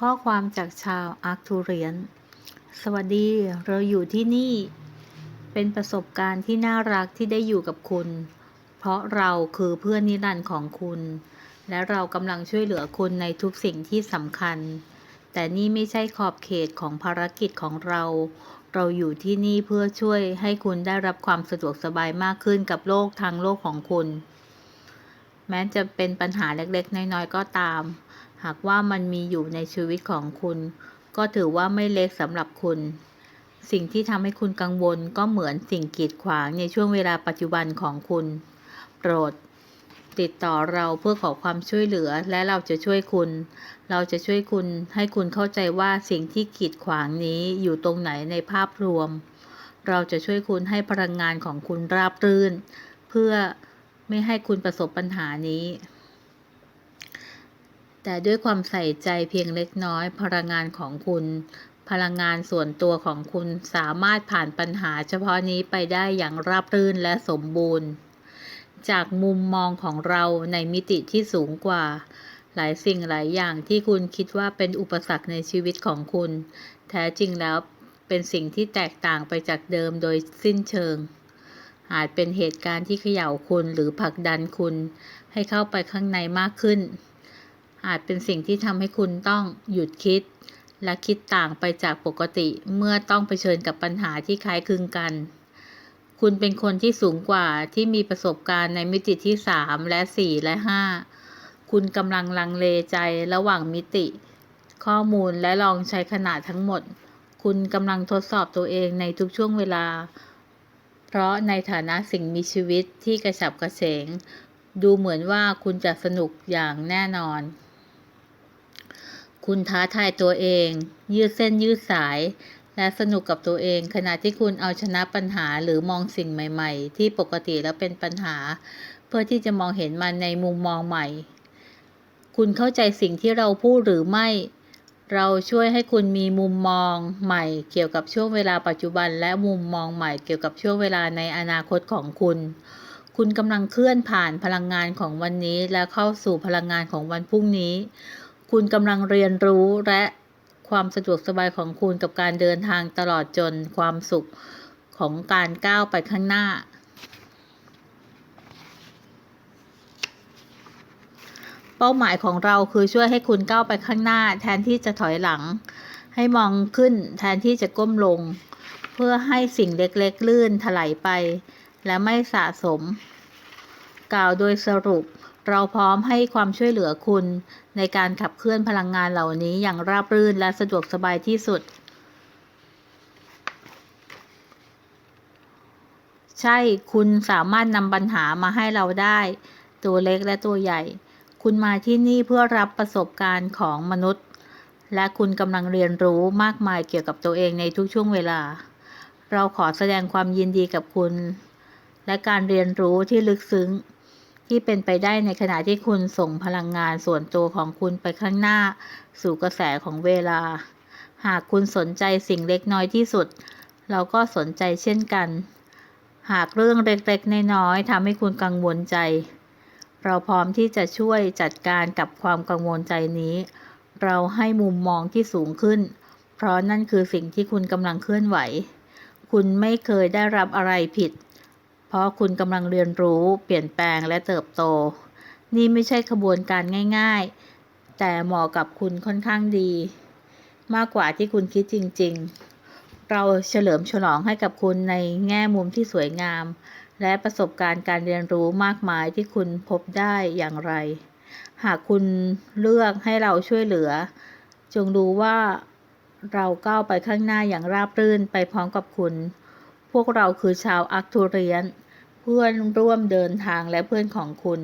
ข้อความจากชาวอาร์คทูเรียน สวัสดี เราอยู่ที่นี่ เป็นประสบการณ์ที่น่ารักที่ได้อยู่กับคุณ เพราะเราคือเพื่อนนิรันดร์ของคุณ และเรากำลังช่วยเหลือคุณในทุกสิ่งที่สำคัญ แต่นี่ไม่ใช่ขอบเขตของภารกิจของเรา เราอยู่ที่นี่เพื่อช่วยให้คุณได้รับความสะดวกสบายมากขึ้นกับโลกทางโลกของคุณ แม้จะเป็นปัญหาเล็กๆ น้อยๆ ก็ตาม หากว่ามันมีอยู่ในชีวิตของคุณ ก็ถือว่าไม่เล็กสำหรับคุณ สิ่งที่ทำให้คุณกังวลก็เหมือนสิ่งกีดขวางในช่วงเวลาปัจจุบันของคุณ โปรด ติดต่อเราเพื่อขอความช่วยเหลือและเราจะช่วยคุณ เราจะช่วยคุณให้คุณเข้าใจว่าสิ่งที่กีดขวางนี้อยู่ตรงไหนในภาพรวม เราจะช่วยคุณให้พลังงานของคุณราบรื่น เพื่อไม่ให้คุณประสบปัญหานี้ แต่ด้วยความใส่ใจเพียงเล็กน้อย พลังงานของคุณ พลังงานส่วนตัวของคุณสามารถผ่านปัญหาเฉพาะนี้ไปได้อย่างราบรื่นและสมบูรณ์ จากมุมมองของเราในมิติที่สูงกว่า หลายสิ่งหลายอย่างที่คุณคิดว่าเป็นอุปสรรคในชีวิตของคุณ แท้จริงแล้วเป็นสิ่งที่แตกต่างไปจากเดิมโดยสิ้นเชิง อาจเป็นเหตุการณ์ที่เขย่าคุณหรือผลักดันคุณ ให้เข้าไปข้างในมากขึ้น อาจเป็นสิ่งที่ทำให้คุณต้องหยุดคิด และคิดต่างไปจากปกติเมื่อต้องเผชิญกับปัญหาที่คล้ายคลึงกัน คุณเป็นคนที่สูงกว่าที่มีประสบการณ์ในมิติที่ 3 และ 4 และ 5 คุณกำลังลังเลใจระหว่างมิติ ข้อมูลและลองใช้ขนาดทั้งหมด คุณกำลังทดสอบตัวเองในทุกช่วงเวลา เพราะในฐานะสิ่งมีชีวิตที่กระฉับกระเฉงดูเหมือนว่าคุณจะสนุกอย่างแน่นอน คุณท้าทายตัวเอง ยืดเส้นยืดสาย และสนุกกับตัวเอง ขณะที่คุณเอาชนะปัญหาหรือมองสิ่งใหม่ ๆ ที่ปกติแล้วเป็นปัญหา เพื่อที่จะมองเห็นมันในมุมมองใหม่ คุณเข้าใจสิ่งที่เราพูดหรือไม่ เราช่วยให้คุณมีมุมมองใหม่ เกี่ยวกับช่วงเวลาปัจจุบัน และมุมมองใหม่ เกี่ยวกับช่วงเวลาในอนาคตของคุณคุณกำลังเคลื่อนผ่านพลังงานของวันนี้และเข้าสู่พลังงานของวันพรุ่งนี้ คุณกำลังเรียนรู้และความสะดวกสบายของคุณกับการเดินทางตลอดจนความสุขของการก้าวไปข้างหน้า เป้าหมายของเราคือช่วยให้คุณก้าวไปข้างหน้า แทนที่จะถอยหลัง ให้มองขึ้นแทนที่จะก้มลง เพื่อให้สิ่งเล็กๆ ลื่นถลายไป และไม่สะสม กล่าวโดยสรุป เราพร้อมให้ความช่วยเหลือคุณ ในการขับเคลื่อนพลังงานเหล่านี้อย่างราบรื่นและสะดวกสบายที่สุด ใช่ คุณสามารถนำปัญหามาให้เราได้ ตัวเล็กและตัวใหญ่ คุณมาที่นี่เพื่อรับประสบการณ์ของมนุษย์ และคุณกำลังเรียนรู้มากมายเกี่ยวกับตัวเองในทุกช่วงเวลา เราขอแสดงความยินดีกับคุณ และการเรียนรู้ที่ลึกซึ้ง ที่เป็นไปได้ในขณะที่คุณส่งพลังงานส่วนตัวของคุณไปข้างหน้า สู่กระแสของเวลา หากคุณสนใจสิ่งเล็กน้อยที่สุด เราก็สนใจเช่นกัน หากเรื่องเล็กๆน้อยๆทำให้คุณกังวลใจ เราพร้อมที่จะช่วยจัดการกับความกังวลใจนี้ เราให้มุมมองที่สูงขึ้น เพราะนั่นคือสิ่งที่คุณกำลังเคลื่อนไหว คุณไม่เคยได้รับอะไรผิดเราะคุณกำลังเรียนรู้ เปลี่ยนแปลงและเติบโต นี่ไม่ใช่ขบวนการง่าย ๆ แต่เหมาะกับคุณค่อนข้างดี มากกว่าที่คุณคิดจริง ๆ เราเฉลิมฉลองให้กับคุณในแง่มุมที่สวยงาม และประสบการณ์การเรียนรู้มากมายที่คุณพบได้อย่างไร หากคุณเลือกให้เราช่วยเหลือ จงรู้ว่าเราก้าวไปข้างหน้าอย่างราบรื่นไปพร้อมกับคุณ พวกเราคือชาวอักทูเรียน เพื่อนร่วมเดินทางและเพื่อนของคุณ